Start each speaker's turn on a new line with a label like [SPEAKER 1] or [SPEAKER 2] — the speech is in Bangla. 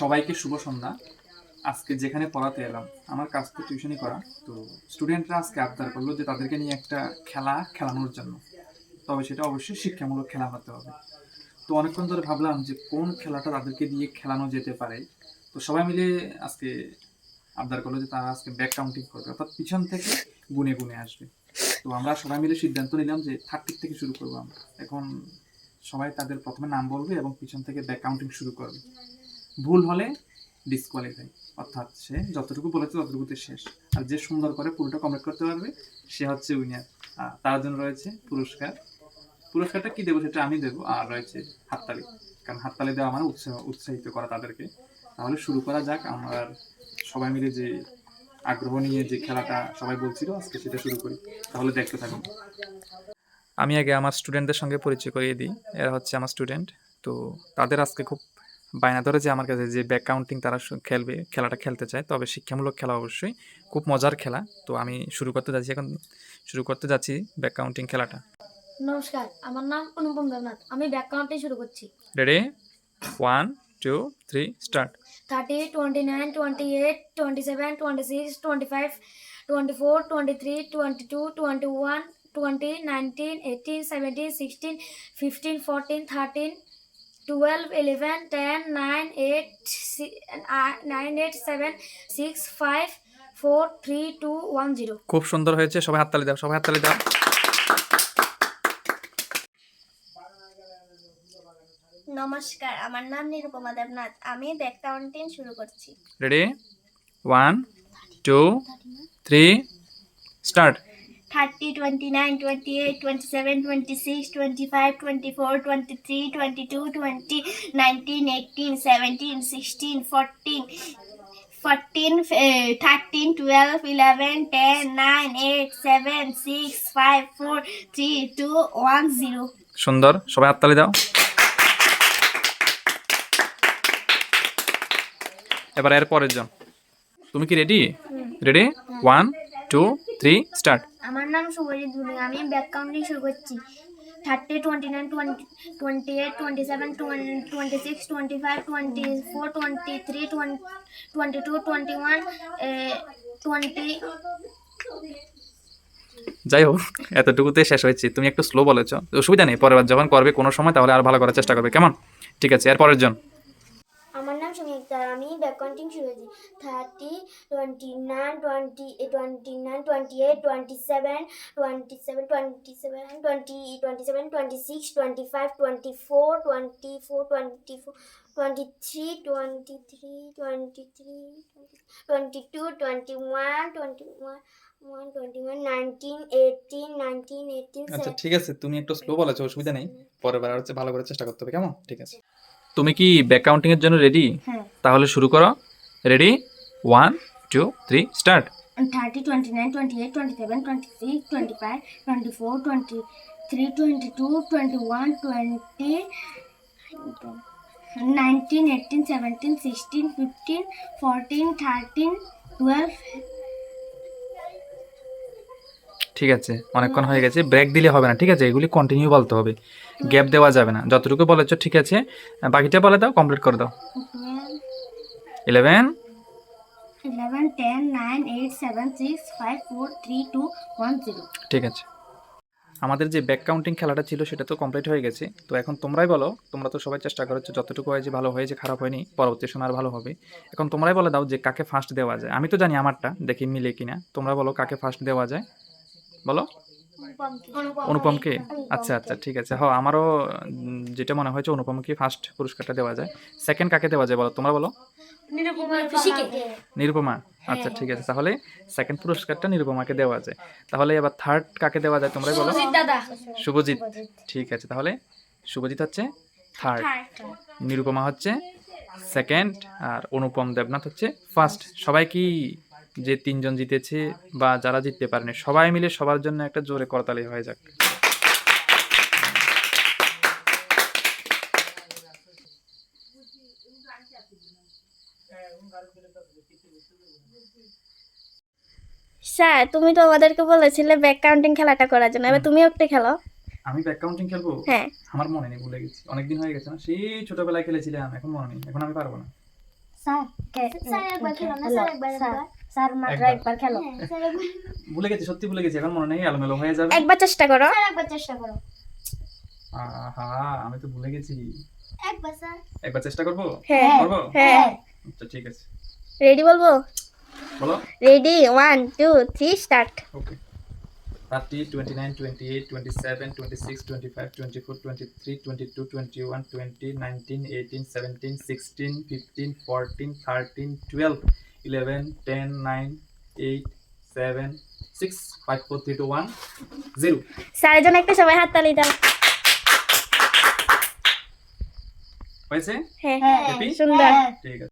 [SPEAKER 1] সবাইকে শুভ সন্ধ্যা। আজকে যেখানে পড়াতে এলাম, আমার কাজ তো টিউশনই করা। তো স্টুডেন্টরা আজকে আবদার করল যে তাদেরকে নিয়ে একটা খেলা খেলানোর জন্য। তবে সেটা অবশ্যই শিক্ষামূলক খেলা হতে হবে। তো অনেকক্ষণ ধরে ভাবলাম যে কোন খেলাটা তাদেরকে দিয়ে খেলানো যেতে পারে। তো সবাই মিলে আজকে আবদার করল যে তারা আজকে ব্যাক কাউন্টিং করবে। অর্থাৎ পিছন থেকে গুনে গুনে আসবে। তো আমরা সবাই মিলে সিদ্ধান্ত নিলাম যে থার্টির থেকে শুরু করব আমরা। এখন সবাই তাদের প্রথমে নাম বলবে এবং পিছন থেকে ব্যাক কাউন্টিং শুরু করবে। ভুল হলে ডিসকোয়ালিফাই অর্থাৎ সে যতটুকু বলেছে ততটুকুতে শেষ। আর যে সুন্দর করে পুরোটা কমপ্লিট করতে পারবে, সে হচ্ছে উইনার তার জন্য রয়েছে পুরস্কার। পুরস্কারটা কি দেবো সেটা আমি দেবো, আর রয়েছে হাততালি। কারণ হাততালি দেওয়া মানে উৎসাহ, উৎসাহিত করা তাদেরকে। তাহলে শুরু করা যাক। আমার সবাই মিলে যে আগ্রহ নিয়ে যে খেলাটা সবাই বলছিল, আজকে সেটা শুরু করি। তাহলে দেখতে থাকুন। আমি আগে আমার স্টুডেন্টদের সঙ্গে পরিচয় করিয়ে দিই। এরা হচ্ছে আমার স্টুডেন্ট তো তাদের আজকে খুব বায়না ধরে যে আমার কাছে যে ব্যাক কাউন্টিং তারা খেলবে খেলাটা খেলতে চায় তবে শিক্ষামূলক খেলা অবশ্যই। খুব মজার খেলা। তো আমি শুরু করতে যাচ্ছি এখন। শুরু করতে যাচ্ছি ব্যাক কাউন্টিং খেলাটা।
[SPEAKER 2] নমস্কার আমার নাম অনুপম দেবনাথ। আমি ব্যাক কাউন্টে শুরু করছি।
[SPEAKER 1] Ready one two three start
[SPEAKER 2] thirty twenty nine twenty eight twenty seven twenty six twenty five twenty four twenty three twenty two twenty one twenty nineteen eighteen seventeen sixteen fifteen fourteen thirteen twelve eleven ten nine eight nine eight seven six five four three two one zero
[SPEAKER 1] খুব সুন্দর হয়েছে সবাই হাততালি দাও সবাই হাততালি দাও।
[SPEAKER 3] নমস্কার আমার নাম নিরুপমা দেবনাথ আমি ব্যাক কাউন্টিং শুরু করছি।
[SPEAKER 1] Ready one two three start
[SPEAKER 3] thirty twenty nine twenty eight twenty seven twenty six twenty five twenty four twenty three twenty two twenty nineteen eighteen seventeen sixteen fourteen fourteen thirteen twelve eleven ten nine eight seven six five four three two one zero
[SPEAKER 1] সুন্দর সবাই হাততালি দাও। এবার এর পরের জন। তুমি কি ready ready one two three start
[SPEAKER 2] আমার নাম শুভজিৎ ভুলিং আমি ব্যাক কাউন্টিং শুরু করছি। Thirty twenty nine twenty twenty eight twenty seven twenty six twenty five twenty four twenty three twenty two twenty one twenty
[SPEAKER 1] যাই হোক এতটুকুতে শেষ হয়েছে। তুমি একটু স্লো বলেছ অসুবিধা নেই পরের বার যখন করবে কোনো সময় তাহলে আর ভালো করার চেষ্টা করবে। কেমন? ঠিক আছে এর পরের জন।
[SPEAKER 2] সঙ্গীতা আমি ব্যাক কাউন্টিং শুরু করছি thirty twenty nine twenty twenty nine twenty eight twenty seven twenty seven twenty seven twenty twenty seven twenty six twenty five twenty four twenty four twenty four twenty three twenty three twenty three twenty two twenty one twenty one
[SPEAKER 1] আচ্ছা ঠিক আছে তুমি একটু স্লো বলেছ অসুবিধা নেই। পরের বার হচ্ছে ভালো করে চেষ্টা করতে হবে কেমন? ঠিক আছে। তুমি কি ব্যাক কাউন্টিং এর জন্য রেডি
[SPEAKER 2] হ্যাঁ।
[SPEAKER 1] তাহলে শুরু করো। Ready one two three start
[SPEAKER 2] thirty twenty nine twenty eight twenty seven twenty six twenty five twenty four twenty three twenty two twenty one twenty nineteen eighteen seventeen sixteen fifteen fourteen thirteen twelve
[SPEAKER 1] ঠিক আছে? অনেকক্ষণ হয়ে গেছে ব্রেক দিলে হবে না ঠিক আছে? এগুলি কন্টিনিউ বলতে হবে। গ্যাপ দেওয়া যাবে না। যতটুকু বলেছ ঠিক আছে? বাকিটা বলে দাও কমপ্লিট করে দাও। ইলেভেন ঠিক আছে। আমাদের যে ব্যাক কাউন্টিং খেলাটা ছিল সেটা তো কমপ্লিট হয়ে গেছে। তো এখন তোমরাই বলো তোমরা তো সবাই চেষ্টা করেছ যতটুকু হয়েছে ভালো হয়েছে খারাপ হয়নি পরবর্তী সময় আর ভালো হবে। এখন তোমরাই বলে দাও যে কাকে ফার্স্ট দেওয়া যায়। আমি তো জানি আমারটা দেখি মিলে কিনা। তোমরা বলো কাকে ফার্স্ট দেওয়া যায়। বলো? অনুপমকে? আচ্ছা আচ্ছা ঠিক আছে। হ্যাঁ আমারও যেটা মনে হয়েছে অনুপমকে ফার্স্ট পুরস্কারটা দেওয়া যায়। সেকেন্ড কাকে দেওয়া যায় বলো? তোমরা বলো? নিরুপমা? আচ্ছা ঠিক আছে। তাহলে সেকেন্ড পুরস্কারটা নিরুপমাকে দেওয়া যায়। তাহলে এবার থার্ড কাকে দেওয়া যায় তোমরাই বলো? শুভজিৎ ঠিক আছে তাহলে শুভজিৎ হচ্ছে থার্ড নিরুপমা হচ্ছে সেকেন্ড আর অনুপম দেবনাথ হচ্ছে ফার্স্ট সবাই কি যে তিনজন জিতেছে বা যারা জিততে পারেনি সবাই মিলে সবার জন্য একটা জোরে করতালি হয়ে যাক।
[SPEAKER 3] স্যার তুমি তো আমাদেরকে বলেছিলে ব্যাক কাউন্টিং খেলাটা করার জন্য এবার তুমিও একটা খেলো।
[SPEAKER 1] আমি ব্যাক কাউন্টিং খেলব?
[SPEAKER 3] হ্যাঁ।
[SPEAKER 1] আমার মনে নেই ভুলে গেছি। অনেকদিন হয়ে গেছে না? সেই ছোটবেলায় খেলেছিলাম এখন মনে নেই এখন আমি পারব না।
[SPEAKER 3] স্যার
[SPEAKER 2] স্যার একবার খেলো হ্যাঁ,
[SPEAKER 1] ভুলে গেছি সত্যি ভুলে গেছি এখন মনে নেই এলোমেলো হয়ে যাবে।
[SPEAKER 3] একবার চেষ্টা করো।
[SPEAKER 2] একবার চেষ্টা করো।
[SPEAKER 1] আহা আমি তো ভুলে গেছি।
[SPEAKER 2] একবার স্যার।
[SPEAKER 1] একবার চেষ্টা করব?
[SPEAKER 3] হ্যাঁ
[SPEAKER 1] করব?
[SPEAKER 3] হ্যাঁ।
[SPEAKER 1] আচ্ছা ঠিক আছে।
[SPEAKER 3] রেডি বলব?
[SPEAKER 1] বলো।
[SPEAKER 3] Ready one two three start
[SPEAKER 1] okay thirty twenty nine twenty eight twenty seven twenty six twenty five twenty four twenty three twenty two twenty one twenty nineteen eighteen seventeen sixteen fifteen fourteen thirteen twelve eleven ten nine eight seven six five four three two one zero
[SPEAKER 3] স্যারের একটা সবাই হাত দাও।
[SPEAKER 1] হয়েছে
[SPEAKER 3] হ্যাঁ সুন্দর
[SPEAKER 1] ঠিক আছে।